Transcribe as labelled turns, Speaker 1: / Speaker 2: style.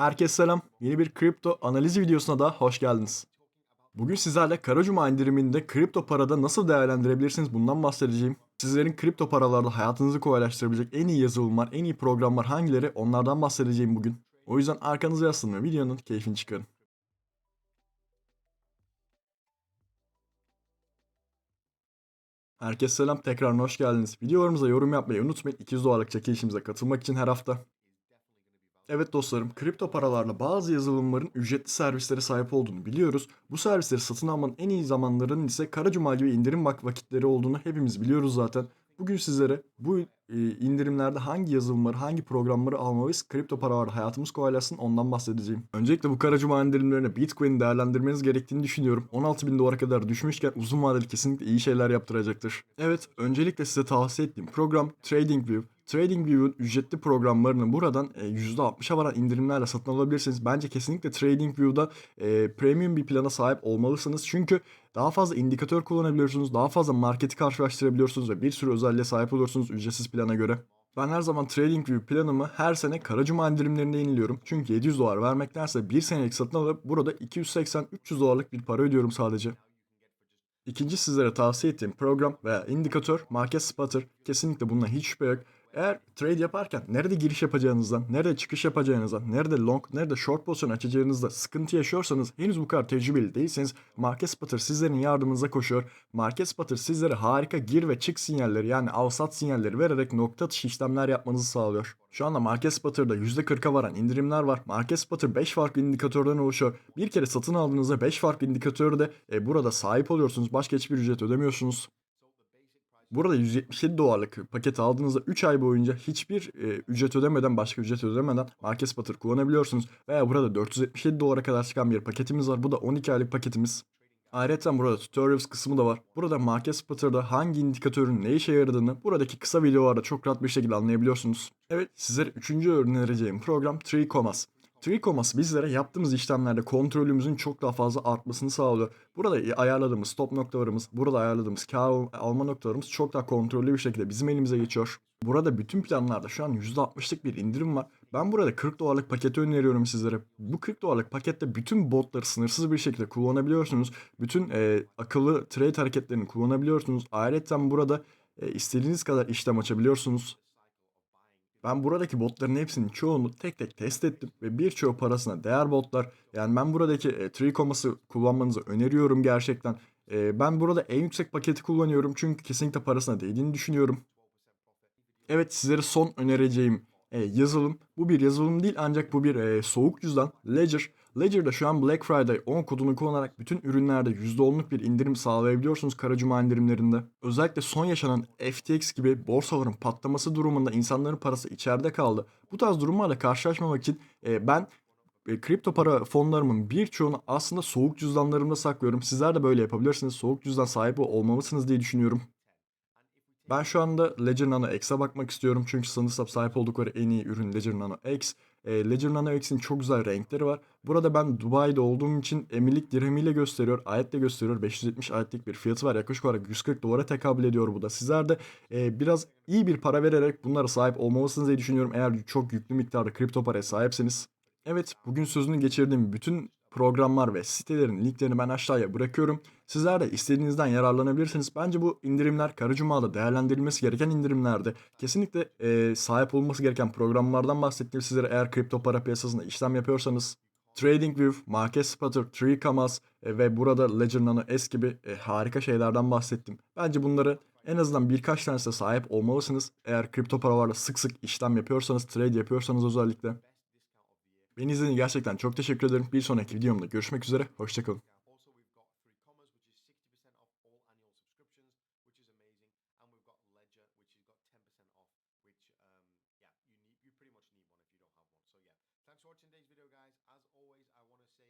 Speaker 1: Herkese selam. Yeni bir kripto analizi videosuna da hoş geldiniz. Bugün sizlerle Kara Cuma indiriminde kripto parada nasıl değerlendirebilirsiniz bundan bahsedeceğim. Sizlerin kripto paralarda hayatınızı kolaylaştırabilecek en iyi yazılımlar, en iyi programlar hangileri onlardan bahsedeceğim bugün. O yüzden arkanızı yaslanın ve videonun keyfini çıkarın. Herkese selam, tekrar hoş geldiniz. Videolarımıza yorum yapmayı unutmayın. 200 dolarlık çekilişimize katılmak için her hafta. Evet dostlarım, kripto paralarla bazı yazılımların ücretli servislere sahip olduğunu biliyoruz. Bu servisleri satın almanın en iyi zamanlarının ise Kara Cuma gibi indirim vak- vakitleri olduğunu hepimiz biliyoruz zaten. Bugün sizlere bu e, indirimlerde hangi yazılımları, hangi programları almalıyız, kripto paralarla hayatımız kolaylaşsın ondan bahsedeceğim. Öncelikle bu Kara Cuma indirimlerine Bitcoin değerlendirmeniz gerektiğini düşünüyorum. 16 bin dolara kadar düşmüşken uzun vadeli kesinlikle iyi şeyler yaptıracaktır. Evet, öncelikle size tavsiye ettiğim program TradingView. TradingView'un ücretli programlarını buradan e, %60'a varan indirimlerle satın alabilirsiniz. Bence kesinlikle TradingView'da e, premium bir plana sahip olmalısınız. Çünkü daha fazla indikatör kullanabiliyorsunuz, daha fazla marketi karşılaştırabiliyorsunuz ve bir sürü özelliğe sahip oluyorsunuz ücretsiz plana göre. Ben her zaman TradingView planımı her sene Kara Cuma indirimlerinde yeniliyorum. Çünkü 700 dolar vermektense bir senelik satın alıp burada 280-300 dolarlık bir para ödüyorum sadece. İkinci sizlere tavsiye ettiğim program veya indikatör Market Spotter. Kesinlikle bundan hiç şüphe yok. Eğer trade yaparken nerede giriş yapacağınızdan, nerede çıkış yapacağınızdan, nerede long, nerede short pozisyon açacağınızda sıkıntı yaşıyorsanız, henüz bu kadar tecrübeli değilseniz Market Spotter sizlerin yardımınıza koşuyor. Market Spotter sizlere harika gir ve çık sinyalleri yani al sat sinyalleri vererek nokta atışı işlemler yapmanızı sağlıyor. Şu anda Market Spotter'da %40'a varan indirimler var. Market Spotter 5 farklı indikatörden oluşuyor. Bir kere satın aldığınızda 5 farklı indikatörü de e, burada sahip oluyorsunuz. Başka hiçbir ücret ödemiyorsunuz. Burada 177 dolarlık paket aldığınızda 3 ay boyunca hiçbir e, ücret ödemeden, başka ücret ödemeden Market Spotter kullanabiliyorsunuz. Veya burada 477 dolara kadar çıkan bir paketimiz var. Bu da 12 aylık paketimiz. Ayrıca burada tutorials kısmı da var. Burada Market Spotter'da hangi indikatörün ne işe yaradığını buradaki kısa videolarda çok rahat bir şekilde anlayabiliyorsunuz. Evet sizlere üçüncü önereceğim program Tree Commas. Tricomas bizlere yaptığımız işlemlerde kontrolümüzün çok daha fazla artmasını sağlıyor. Burada ayarladığımız stop noktalarımız, burada ayarladığımız kar alma noktalarımız çok daha kontrollü bir şekilde bizim elimize geçiyor. Burada bütün planlarda şu an %60'lık bir indirim var. Ben burada 40 dolarlık paketi öneriyorum sizlere. Bu 40 dolarlık pakette bütün botları sınırsız bir şekilde kullanabiliyorsunuz. Bütün e, akıllı trade hareketlerini kullanabiliyorsunuz. Ayrıca burada e, istediğiniz kadar işlem açabiliyorsunuz. Ben buradaki botların hepsinin çoğunu tek tek test ettim ve birçoğu parasına değer botlar. Yani ben buradaki e, Tricomas'ı kullanmanızı öneriyorum gerçekten. E, ben burada en yüksek paketi kullanıyorum çünkü kesinlikle parasına değdiğini düşünüyorum. Evet sizlere son önereceğim e, yazılım. Bu bir yazılım değil ancak bu bir e, soğuk cüzdan. Ledger. Ledger'da şu an Black Friday 10 kodunu kullanarak bütün ürünlerde %10'luk bir indirim sağlayabiliyorsunuz Kara Cuma indirimlerinde. Özellikle son yaşanan FTX gibi borsaların patlaması durumunda insanların parası içeride kaldı. Bu tarz durumlarla karşılaşmamak için e, ben kripto para fonlarımın birçoğunu aslında soğuk cüzdanlarımda saklıyorum. Sizler de böyle yapabilirsiniz. Soğuk cüzdan sahibi olmalısınız diye düşünüyorum. Ben şu anda Ledger Nano X'e bakmak istiyorum çünkü sanırsam sahip oldukları en iyi ürün Ledger Nano X. E, Ledger Nano X'in çok güzel renkleri var. Burada ben Dubai'de olduğum için emilik dirhemiyle gösteriyor, ayetle gösteriyor. 570 ayetlik bir fiyatı var. Yaklaşık olarak 140 dolara tekabül ediyor bu da. Sizler de e, biraz iyi bir para vererek bunlara sahip olmalısınız diye düşünüyorum. Eğer çok yüklü miktarda kripto paraya sahipseniz. Evet, bugün sözünü geçirdiğim bütün programlar ve sitelerin linklerini ben aşağıya bırakıyorum. Sizler de istediğinizden yararlanabilirsiniz. Bence bu indirimler Kara Cuma'da değerlendirilmesi gereken indirimlerdi. Kesinlikle e, sahip olması gereken programlardan bahsettim sizlere eğer kripto para piyasasında işlem yapıyorsanız. TradingView, Market Spotter, e, ve burada Ledger Nano S gibi e, harika şeylerden bahsettim. Bence bunları en azından birkaç tanesine sahip olmalısınız. Eğer kripto paralarla sık sık işlem yapıyorsanız, trade yapıyorsanız özellikle. Beni izlediğiniz gerçekten çok teşekkür ederim. Bir sonraki videomda görüşmek üzere. Hoşçakalın.
Speaker 2: Also, we've got three commas, which is 60% off all annual subscriptions, which is amazing. And we've got Ledger, which has got 10% off, which, um, watching today's video, guys. As always, I want to say